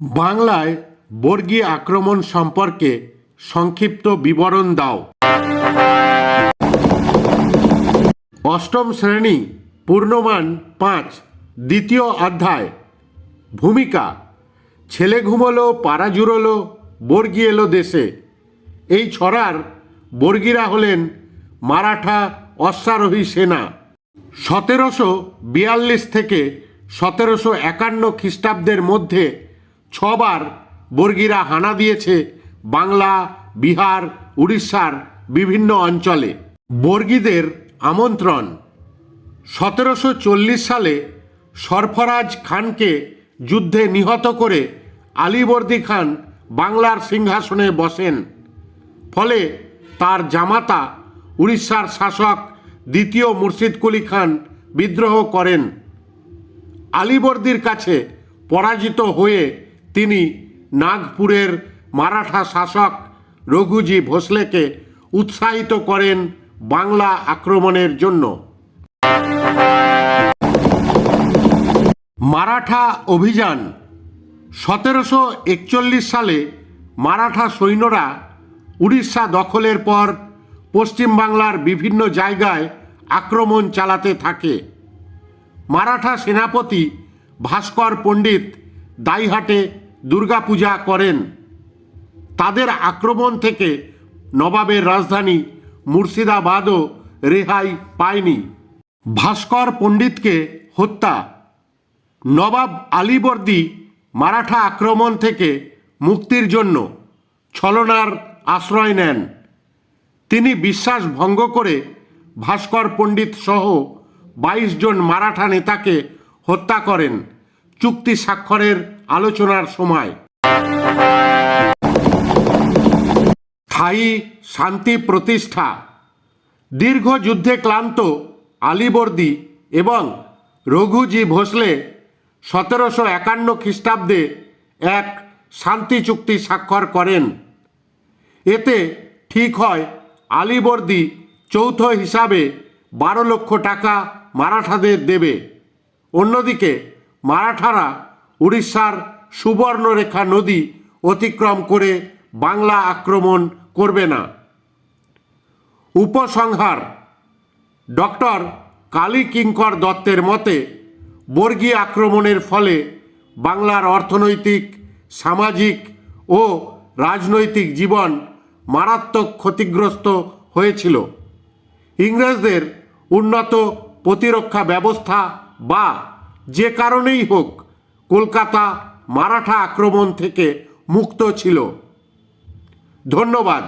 বাংলায় বর্গী আক্রমণ সম্পর্কে সংক্ষিপ্ত বিবরণ দাও। অষ্টম শ্রেণি, পূর্ণমান পাঁচ, দ্বিতীয় অধ্যায়। ভূমিকা, ছেলে ঘুমলো, পাড়া জুড়লো, বর্গী এলো দেশে। এই ছড়ার বর্গীরা হলেন মারাঠা অশ্বারোহী সেনা। সতেরোশো বিয়াল্লিশ থেকে সতেরোশো একান্ন খ্রিস্টাব্দের মধ্যে ছবার বর্গীরা হানা দিয়েছে বাংলা, বিহার, উড়িষ্যার বিভিন্ন অঞ্চলে। বর্গীদের আমন্ত্রণ। সতেরোশো চল্লিশ সালে সরফরাজ খানকে যুদ্ধে নিহত করে আলীবর্দী খান বাংলার সিংহাসনে বসেন। ফলে তার জামাতা উড়িষ্যার শাসক দ্বিতীয় মুর্শিদ কুলি খান বিদ্রোহ করেন। আলীবর্দীর কাছে পরাজিত হয়ে তিনি নাগপুরের মারাঠা শাসক রঘুজি ভোসলেকে উৎসাহিত করেন বাংলা আক্রমণের জন্য। মারাঠা অভিযান। সতেরোশো একচল্লিশ সালে মারাঠা সৈন্যরা উড়িষ্যা দখলের পর পশ্চিমবাংলার বিভিন্ন জায়গায় আক্রমণ চালাতে থাকে। মারাঠা সেনাপতি ভাস্কর পণ্ডিত দাইহাটে দুর্গাপূজা করেন। তাদের আক্রমণ থেকে নবাবের রাজধানী মুর্শিদাবাদও রেহাই পায়নি। ভাস্কর পণ্ডিতকে হত্যা। নবাব আলীবর্দী মারাঠা আক্রমণ থেকে মুক্তির জন্য ছলনার আশ্রয় নেন। তিনি বিশ্বাস ভঙ্গ করে ভাস্কর পণ্ডিত সহ বাইশ জন মারাঠা নেতাকে হত্যা করেন। চুক্তি স্বাক্ষরের আলোচনার সময়। স্থায়ী শান্তি প্রতিষ্ঠা। দীর্ঘ যুদ্ধে ক্লান্ত আলীবর্দী এবং রঘুজি ভোসলে সতেরোশো একান্ন খ্রিস্টাব্দে এক শান্তি চুক্তি স্বাক্ষর করেন। এতে ঠিক হয় আলীবর্দী চৌথ হিসাবে বারো লক্ষ টাকা মারাঠাদের দেবে। অন্যদিকে মারাঠারা উড়িষ্যার সুবর্ণরেখা নদী অতিক্রম করে বাংলা আক্রমণ করবে না। উপসংহার, ডক্টর কালী কিঙ্কর দত্তের মতে বর্গী আক্রমণের ফলে বাংলার অর্থনৈতিক, সামাজিক ও রাজনৈতিক জীবন মারাত্মক ক্ষতিগ্রস্ত হয়েছিল। ইংরেজদের উন্নত প্রতিরক্ষা ব্যবস্থা বা যে কারণেই হোক কলকাতা মারাঠা আক্রমণ থেকে মুক্ত ছিল। ধন্যবাদ।